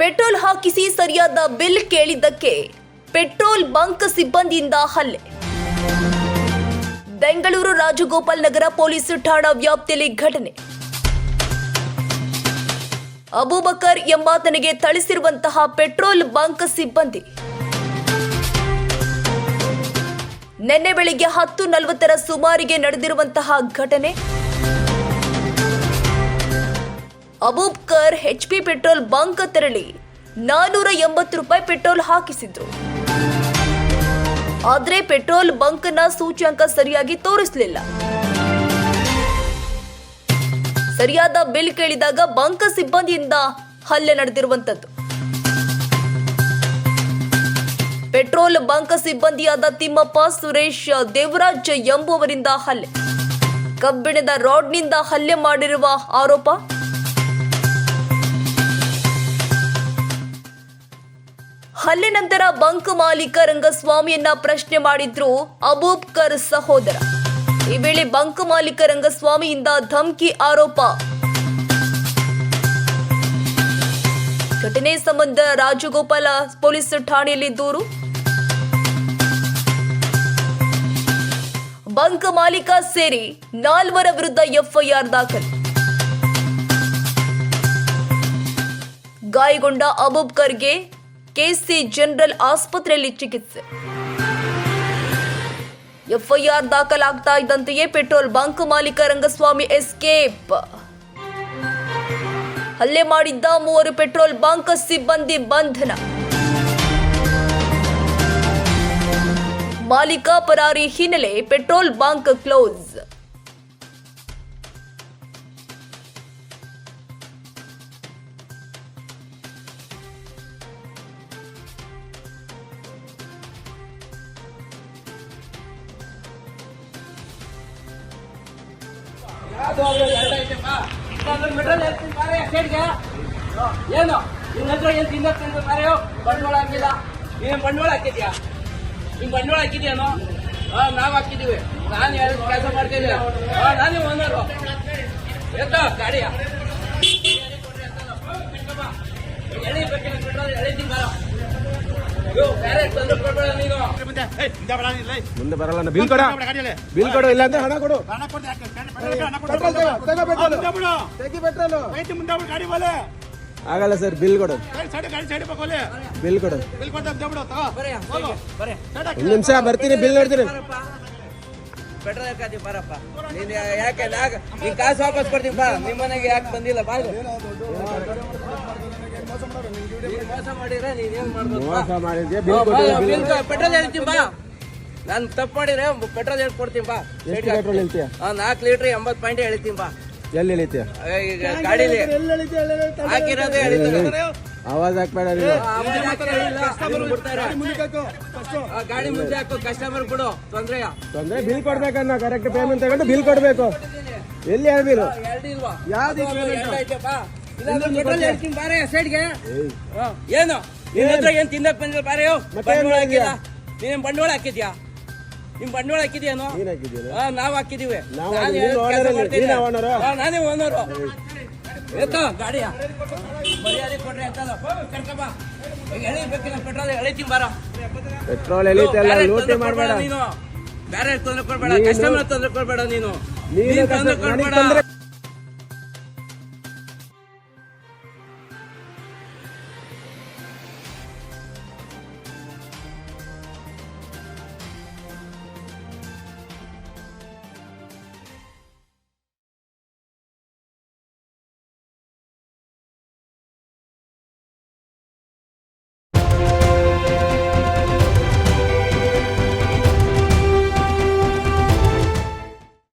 Petrol ಹಾಕಿಸಿ ಸರಿಯಾದ bill ಕೇಳಿದ್ದಕ್ಕೆ ಪೆಟ್ರೋಲ್ ಬಂಕ್ ಸಿಬ್ಬಂದಿಯಿಂದ ಹಲ್ಲೆ. ಬೆಂಗಳೂರು ರಾಜಗೋಪಾಲ್ ನಗರ ಪೊಲೀಸ್ ಠಾಣಾ ವ್ಯಾಪ್ತಿಯಲ್ಲಿ ಘಟನೆ. ಅಬೂಬಕರ್ ಎಂಬಾತನಿಗೆ ಥಳಿಸಿರುವಂತಹ ಪೆಟ್ರೋಲ್ ಬಂಕ್ ಸಿಬ್ಬಂದಿ. ನಿನ್ನೆ ಬೆಳಿಗ್ಗೆ ಹತ್ತು ನಲವತ್ತರ ಸುಮಾರಿಗೆ ನಡೆದಿರುವಂತಹ ಘಟನೆ. ಅಬೂಬ್ಕರ್ ಎಚ್ಪಿ ಪೆಟ್ರೋಲ್ ಬಂಕ್ ತೆರಳಿ ನಾನೂರ ಎಂಬತ್ತು ರೂಪಾಯಿ ಪೆಟ್ರೋಲ್ ಹಾಕಿಸಿದ್ರು. ಆದ್ರೆ ಪೆಟ್ರೋಲ್ ಬಂಕ್ನ ಸೂಚ್ಯಂಕ ಸರಿಯಾಗಿ ತೋರಿಸಲಿಲ್ಲ. ಸರಿಯಾದ ಬಿಲ್ ಕೇಳಿದಾಗ ಬಂಕ್ ಸಿಬ್ಬಂದಿಯಿಂದ ಹಲ್ಲೆ ನಡೆದಿರುವಂತದ್ದು ಪೆಟ್ರೋಲ್ ಬಂಕ್ ಸಿಬ್ಬಂದಿಯಾದ ತಿಮ್ಮಪ್ಪ, ಸುರೇಶ್, ದೇವರಾಜ್ ಎಂಬುವರಿಂದ ಹಲ್ಲೆ. ಕಬ್ಬಿಣದ ರಾಡ್ನಿಂದ ಹಲ್ಲೆ ಮಾಡಿರುವ ಆರೋಪ ಹಲ್ಲೆ ನಂತರ ಬಂಕ್ ಮಾಲೀಕ ರಂಗಸ್ವಾಮಿಯನ್ನ ಪ್ರಶ್ನೆ ಮಾಡಿದ್ರು ಅಬೂಬ್ಕರ್ ಸಹೋದರ. ಈ ವೇಳೆ ಬಂಕ್ ಮಾಲೀಕ ರಂಗಸ್ವಾಮಿಯಿಂದ ಧಮ್ಕಿ ಆರೋಪ. ಘಟನೆ ಸಂಬಂಧ ರಾಜಗೋಪಾಲ ಪೊಲೀಸ್ ಠಾಣೆಯಲ್ಲಿ ದೂರು. ಬಂಕ್ ಮಾಲೀಕ ಸೇರಿ ನಾಲ್ವರ ವಿರುದ್ಧ ಎಫ್ಐಆರ್ ದಾಖಲು. ಗಾಯಗೊಂಡ ಅಬೂಬ್ಕರ್ಗೆ ಕೆಸಿ ಜನರಲ್ ಆಸ್ಪತ್ರೆಯಲ್ಲಿ ಚಿಕಿತ್ಸೆ. ಎಫ್ಐಆರ್ ದಾಖಲಾಗ್ತಾ ಇದ್ದಂತೆಯೇ ಪೆಟ್ರೋಲ್ ಬಂಕ್ ಮಾಲೀಕ ರಂಗಸ್ವಾಮಿ ಎಸ್ಕೇಪ್. ಹಲ್ಲೆ ಮಾಡಿದ್ದ ಮೂವರು ಪೆಟ್ರೋಲ್ ಬಂಕ್ ಸಿಬ್ಬಂದಿ ಬಂಧನ. ಮಾಲೀಕ ಪರಾರಿ ಹಿನ್ನೆಲೆ ಪೆಟ್ರೋಲ್ ಬಂಕ್ ಕ್ಲೋಸ್. ಏನು? ನಿನ್ನ ಹತ್ರ ಏನ್ ತಿನ್ನಕ್ ಮಾರೇಯೋ ಬಂಡವಾಳ ಹಾಕಿಲ್ಲ ನೀನ್ ಬಂಡವಾಳ ಹಾಕಿದ್ಯಾ? ನಿಮ್ ಬಂಡವಾಳ ಹಾಕಿದ್ಯಾನೋ? ಹಾ, ನಾವ್ ಹಾಕಿದೀವಿ ನಾನು ಯಾರು ಕೆಲಸ ಮಾಡ್ತಿದ್ದೆ ನಾನು ಓನರು ಎತ್ತ ಗಾಡಿಯ ಮುಂದೆ ಬರಲ್ಲ ಬಿಲ್ ಕೊಡ. ಬಿಲ್ ಕೊಡು ಇಲ್ಲ ಅಂದ್ರೆ ಹಣ ಕೊಡು. ಆಗಲ್ಲ ಸರ್ ಬಿಲ್ ಕೊಡು. ಬಿಲ್ ಕೊಡು. ಬರೇ ಬರೇ ಒಂದು ನಿಮಿಷ ಬರ್ತೀನಿ ಬಿಲ್ ನೋಡ್ತೀನಿ. ಪೆಟ್ರೋಲ್ ಹಾಕಿ ಬಾರಪ್ಪ. ನೀನ್ ಯಾಕೆ ನಾಗ ಈ ಕಾಸು ವಾಪಸ್ ಕೊಡ್ತೀನಿ ಬಾ. ನಿಮ್ಮ ಮನೆಗೆ ಯಾಕೆ ಬಂದಿಲ್ಲ? ಬಾ ಮೋಸ ಮಾಡಿದ್ರೆ ನೀನ್ ಏನ್ ಮಾಡ್ಬೋದು? ಮೋಸ ಮಾಡಿದ್ಯಾ ಬಿಲ್ ಕೊಡು ಬಾ, ಪೆಟ್ರೋಲ್ ಹೇಳ್ತೀನಿ ಬಾ. ನಾನು ತಪ್ಪು ಮಾಡಿದ್ರೆ ಪೆಟ್ರೋಲ್ ಹೇಳ್ಕೊಡ್ತೀನಿ ಬಾ. ಎಷ್ಟು ಪೆಟ್ರೋಲ್ ಹೇಳ್ತೀಯ? ನಾಲ್ಕು ಲೀಟರ್ ಎಂಬತ್ತು ಪಾಯಿಂಟ್ ಹೇಳ್ತೀನಿ ಬಾ. ಎಲ್ಲಿ ಹೇಳ್ತೀಯ ಈಗ ಗಾಡಿಲಿ ಹಾಕಿರೋದೇ ಹೇಳ್ತೀನಿ ಆವಾಜ್ ಹಾಕ್ಬೇಡ ಗಾಡಿ ಮುಂದೆ ಹಾಕು ಕಸ್ಟಮರ್ ಕೊಡು ತೊಂದ್ರೆ ತೊಂದ್ರೆ ಬಿಲ್ ಕೊಡ್ಬೇಕನ್ನ ಕರೆಕ್ಟ್ ಪೇಮೆಂಟ್ ತಗೊಂಡು ಬಿಲ್ ಕೊಡ್ಬೇಕು. ಎಲ್ಲಿ ಬಿಲ್ ಎರಡು ಇಲ್ವಾ? ಯಾವ್ದು ಬಾರೆ ಸೈಡ್ಗೆ ಏನು? ನಿನ್ನ ಹತ್ರ ಏನ್? ತಿನ್ನಕ್ ಬಂದಿಲ್ಲ ಬಾರೆ ಬಂಡವಾಳ ಏನ್ ಹಾಕಿಲ್ಲ ನೀನ್ ಬಂಡವಾಳ ಹಾಕಿದ್ಯಾ ನಿಮ್ ಬಂಡವಾಳ ಹಾಕಿದ್ಯಾನು ನಾವ್ ಹಾಕಿದೀವಿ ನಾನೇ ಓನರು ಎತ್ತ ಗಾಡಿಯ? ಮರ್ಯಾದೆ ಕೊಡ್ರಿ ಅಂತಲ್ಲ ಕರ್ಕಬ. ಈಗ ಎಳಿಬೇಕಿಲ್ಲ ಪೆಟ್ರೋಲ್ ಎಳಿತೀನಿ ಬಾರ. ಪೆಟ್ರೋಲ್ ಎಳಿತಲ್ಲ ಲೂಟಿ ಮಾಡಬೇಡ. ನೀನು. ಬೇರೆ ತೊಂದ್ರೆ ಕೊಡ್ಬೇಡ ಕಸ್ಟಮರ್ ತೊಂದ್ರೆ ಕೊಡ್ಬೇಡ ನೀನು. ನೀನು ತೊಂದರೆ ಕೊಡ್ಬೇಡ.